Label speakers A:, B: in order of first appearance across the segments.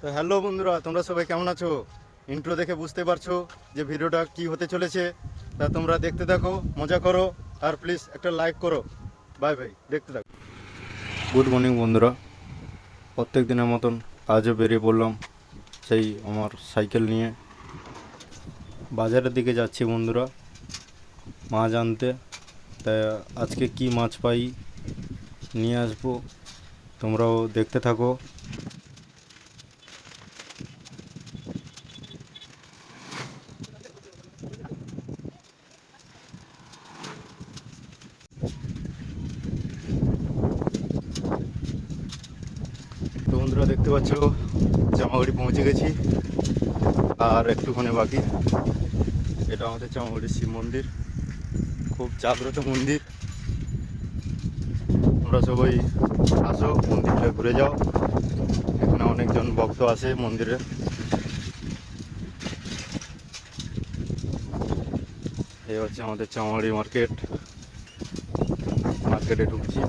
A: তো হ্যালো বন্ধুরা, তোমরা সবাই কেমন আছো? ইন্ট্রো দেখে বুঝতে পারছ যে ভিডিওটা কি হতে চলেছে। তা তোমরা দেখতে থাকো, মজা করো, আর প্লিজ একটা লাইক করো। বাই বাই দেখতে থাকো। গুড মর্নিং বন্ধুরা। প্রত্যেক দিনের মতন আজও বেরিয়ে পড়লাম সেই আমার সাইকেল নিয়ে। বাজারের দিকে যাচ্ছি বন্ধুরা, মাছ আনতে। তাই আজকে কি মাছ পাই নিয়ে আসব। তোমরাও দেখতে থাকো। বন্ধুরা দেখতে পাচ্ছ, জামাগুড়ি পৌঁছে গেছি। আর একটুখানি বাকি। এটা আমাদের জামাগুড়ি শিব মন্দির। খুব জাগ্রত মন্দির। তোমরা সবাই আসো, মন্দিরটা ঘুরে যাও। এখানে অনেকজন ভক্ত আছে মন্দিরে। এই হচ্ছে আমাদের চামারি মার্কেট। মার্কেটে ঢুকছি।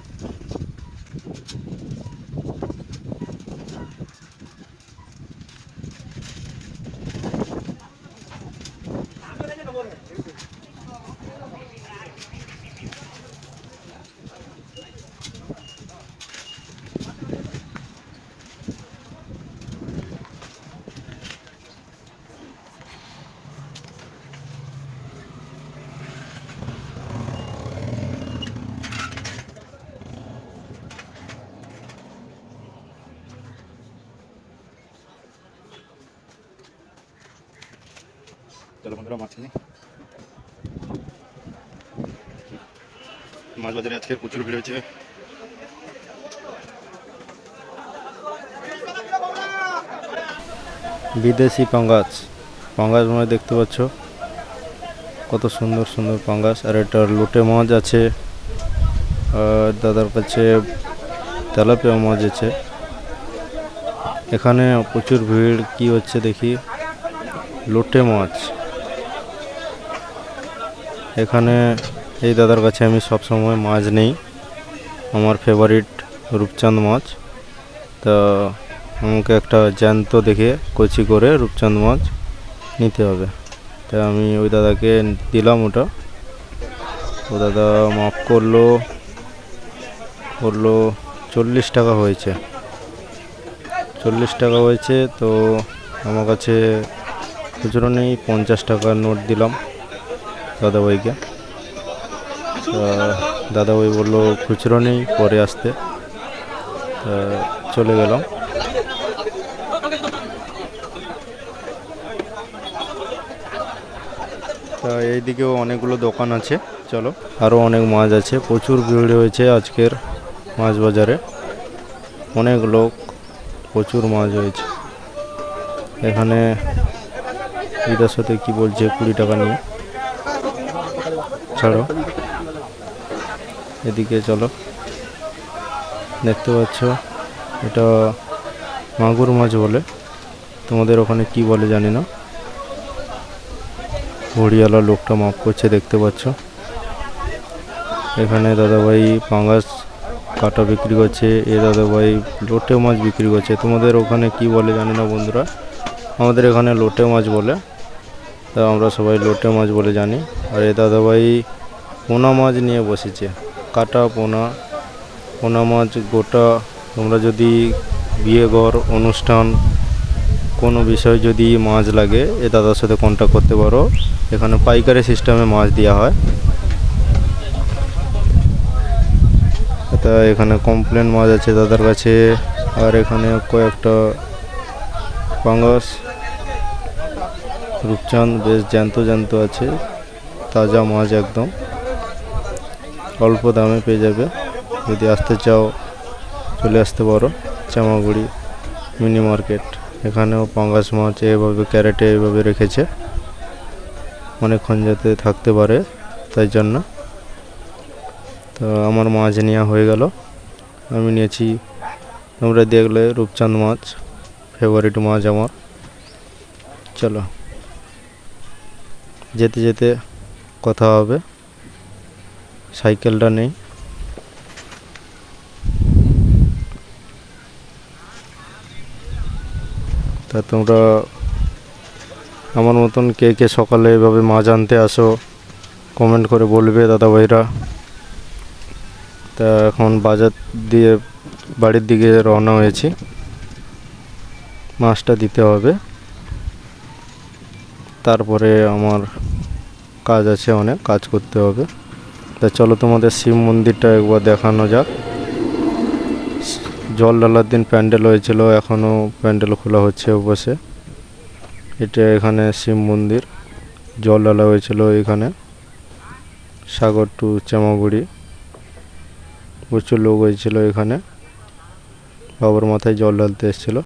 A: চলো বন্ধুরা, মাছ কিনি মাছ বাজারে আজকে প্রচুর ভিড় হয়েছে। বিদেশি পাঙ্গাস। পাঙ্গাস মানে দেখতে পাচ্ছ, কত সুন্দর সুন্দর পাঙ্গাস। আর এটা লোটে মাছ আছে, আর দাদার কাছে তেলাপিয়া মাছ আছে। এখানে প্রচুর ভিড়, কি হচ্ছে দেখি? লোটে মাছ। এখানে এই দাদার কাছে আমি সব সময় মাছ নেই। আমার ফেভারিট রূপচাঁদ মাছ। তা আমাকে একটা জ্যান্ত দেখে কচি করে রূপচাঁদ মাছ নিতে হবে। তাই আমি ওই দাদাকে দিলাম ওটা। ও দাদা মাফ করল। করল চল্লিশ টাকা হয়েছে। চল্লিশ টাকা হয়েছে, তো আমার কাছে খুচরো নেই, পঞ্চাশ টাকার নোট দিলাম। দাদাভাইকে। দাদাভাই বলল, খুচরো নেই, পরে আসতে। চলে গেলাম। তা এইদিকেও অনেকগুলো দোকান আছে, চলো। আরও অনেক মাছ আছে, প্রচুর ভিড় হয়েছে আজকের মাছ বাজারে। অনেক লোক, প্রচুর মাছ হয়েছে। এখানে দিদার সাথে কি বলছে, কুড়ি টাকা নিয়ে। ছাড়ো। এদিকে চলো। দেখতে পাচ্ছ, এটা মাগুর মাছ বলে। তোমাদের ওখানে কি বলে জানি না। হরিয়ালা লোকটা মাপ করছে, দেখতে পাচ্ছ। এখানে দাদাভাই পাঙ্গাস কাটা বিক্রি করছে, এ দাদাভাই লোটে মাছ বিক্রি করছে। তোমাদের ওখানে কি বলে জানি না বন্ধুরা। আমাদের এখানে লোটে মাছ বলে। তা আমরা সবাই লোটে মাছ বলে জানি। আর এ দাদাভাই পোনা মাছ নিয়ে বসেছে। কাটা পোনা পোনা মাছ গোটা। তোমরা যদি বিয়ে, ঘর, অনুষ্ঠান, কোনো বিষয়ে যদি মাছ লাগে, এ দাদার সাথে কন্ট্যাক্ট করতে পারো। এখানে পাইকারি সিস্টেমে মাছ দেওয়া হয়। তা এখানে কমপ্লেন মাছ আছে দাদার কাছে। আর এখানে কয়েকটা পাঙ্গাস। রূপচাঁদ বেশ জ্যান্ত জ্যান্ত আছে, তাজা মাছ একদম। অল্প দামে পেয়ে যাবে, যদি আসতে চাও, চলে আসতে পারো, চামাগুড়ি মিনি মার্কেট। এখানেও পাঙ্গাস মাছ এভাবে, ক্যারেটে এভাবে রেখেছে। অনেকক্ষণ যাতে থাকতে পারে, তাই জন্য। তো আমার মাছ নেওয়া হয়ে গেল। আমি নিয়েছি, তোমরা দেখলে রূপচাঁদ মাছ ফেভারিট মাছ আমার। চলো। যেতে যেতে কথা হবে। সাইকেলটা নেই। তা তোমরা আমার মতন কে কে সকালে এভাবে মাছ আনতে আসো কমেন্ট করে বলবে দাদা ভাইরা তা এখন বাজার দিয়ে বাড়ির দিকে রওনা হয়েছি। মাছটা দিতে হবে। তারপরে আমার কাজ আছে অনেক, কাজ করতে হবে। তা চলো তোমাদের শিব মন্দিরটা একবার দেখানো যাক। জল ঢালার দিন প্যান্ডেল হয়েছিল এখনও প্যান্ডেল খোলা হচ্ছে বসে এটা এখানে শিব মন্দির, জল ঢালা হয়েছিল এখানে। সাগর টু চামাগুড়ি, প্রচুর লোক হয়েছিল এখানে। বাবার মাথায় জল ঢালতে এসেছিল।